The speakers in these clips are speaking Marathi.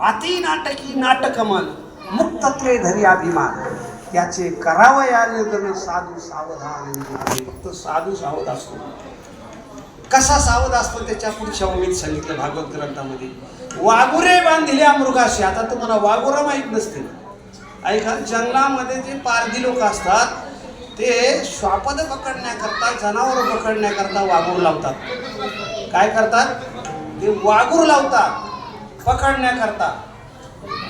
अति नाटकी नाटकमल मुक्तत्वे धरी अभिमान त्याचे करावया जण साधू सावधान. फक्त साधू सावध असतो. कसा सावध असतो त्याच्या पुढच्या ओळीत सांगितलं भागवत ग्रंथामध्ये. वाघुरे बांधिल्या मृगाशी आता तुम्हाला वाघुरा माहीत नसते ऐका जंगलामध्ये जे पारधी लोक असतात ते श्वापद पकडण्याकरता जनावर पकडण्याकरता वाघूर लावतात. काय करतात? ते वाघूर लावतात. पकडण्याकरता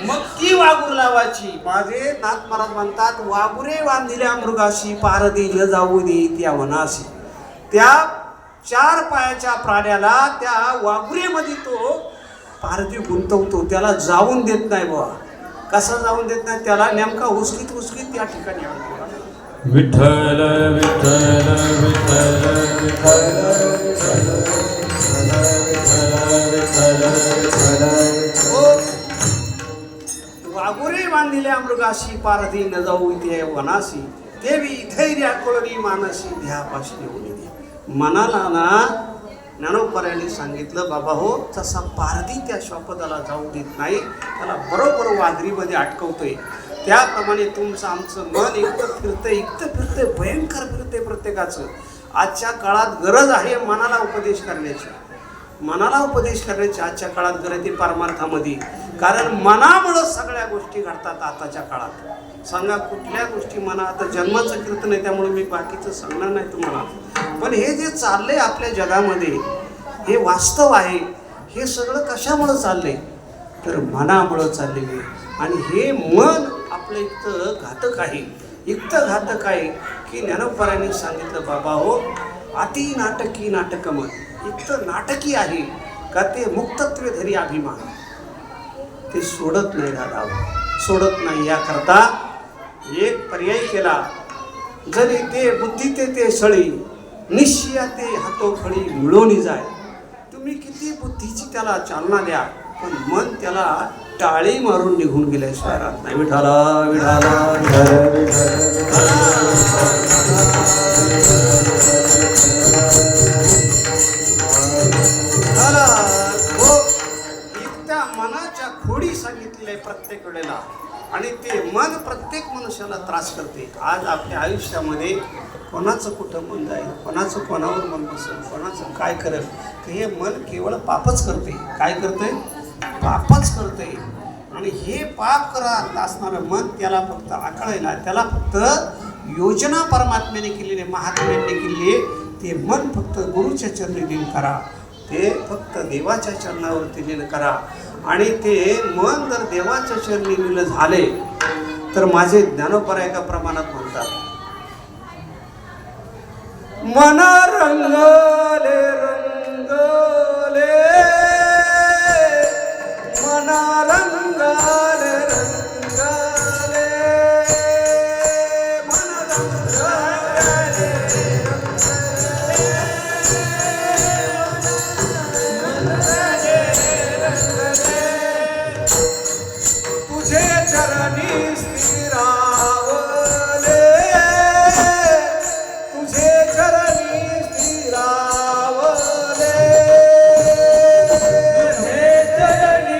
मग ती वागूर लावायची माझे नाथ महाराज म्हणतात वाघुरे बांधिल्या मृगाशी पारदी न जाऊ दे त्या वनाशी त्या चार पायाच्या प्राण्याला त्या वाघुरेमध्ये तो पारदी गुंतवतो त्याला जाऊन देत नाही बाबा कसा जाऊन देत नाही त्याला नेमका हुसकीत हुसकीत त्या ठिकाणी विठ्ठल विठ्ठल विठ्ठल विठ्ठल विठ्ठल वाघुरे बांधिल्या मृगाशी पारधी न जाऊ इथे वनाशी देवी धैर्या कोळणी मानसी ध्यापाशी नेऊन दे मनाला ना ज्ञानोपराने सांगितलं बाबा हो तसा पारधी त्या श्वापदाला जाऊ देत नाही त्याला बरोबर वाघरीमध्ये अटकवतोय. त्याप्रमाणे तुमचं आमचं मन इकतं फिरतंय इकतं फिरतंय भयंकर फिरतंय प्रत्येकाचं. आजच्या काळात गरज आहे मनाला उपदेश करण्याची. मनाला उपदेश करण्याची आजच्या काळात गरज आहे परमार्थामध्ये. कारण मनामुळं सगळ्या गोष्टी घडतात आताच्या काळात. सांगा कुठल्या गोष्टी मना आता जन्माचं कीर्तन आहे त्यामुळे मी बाकीचं सांगणार नाही तुम्हाला. पण हे जे चाललंय आपल्या जगामध्ये हे वास्तव आहे हे सगळं कशामुळं चाललंय? तर मनामुळं चाललेलं आहे. आणि हे मन आपलं इतकं घातक आहे. इतकं घातक आहे की ज्ञानोपराने सांगितलं बाबा हो अति नाटकी नाटक मन इतकं नाटकी आहे का ते मुक्तत्वे धरी अभिमान? ते सोडत नाही दादा सोडत नाही. याकरता एक पर्याय केला. जरी ते बुद्धी ते ते सळी निश्चया ते हातोखळी मिळवणी जाय. तुम्ही किती बुद्धीची त्याला चालना द्या पण मन त्याला टाळी मारून निघून गेले शहरात नाही विठाला विठाला झाला. हो. मनाच्या खोडी सांगितलेली आहे प्रत्येक वेळेला. आणि ते मन प्रत्येक मनुष्याला त्रास करते. आज आपल्या आयुष्यामध्ये कोणाचं कुठं मन जाईल कोणाचं कोणावर मन बसेल कोणाचं काय करेल तर हे मन केवळ पापच करते. काय करते? पापच करते. आणि हे पाप करत असणारं मन त्याला फक्त आकळायला त्याला फक्त योजना परमात्म्याने केलेली आहे, महात्म्याने केलेली आहे. ते मन फक्त गुरुच्या चरणी दिन करा. ते फक्त देवाच्या चरणावरती लीन करा. आणि ते मन जर देवाच्या शरणी लीन झाले तर माझे ज्ञानोपरा एका प्रमाणात म्हणतात मन रंग anisti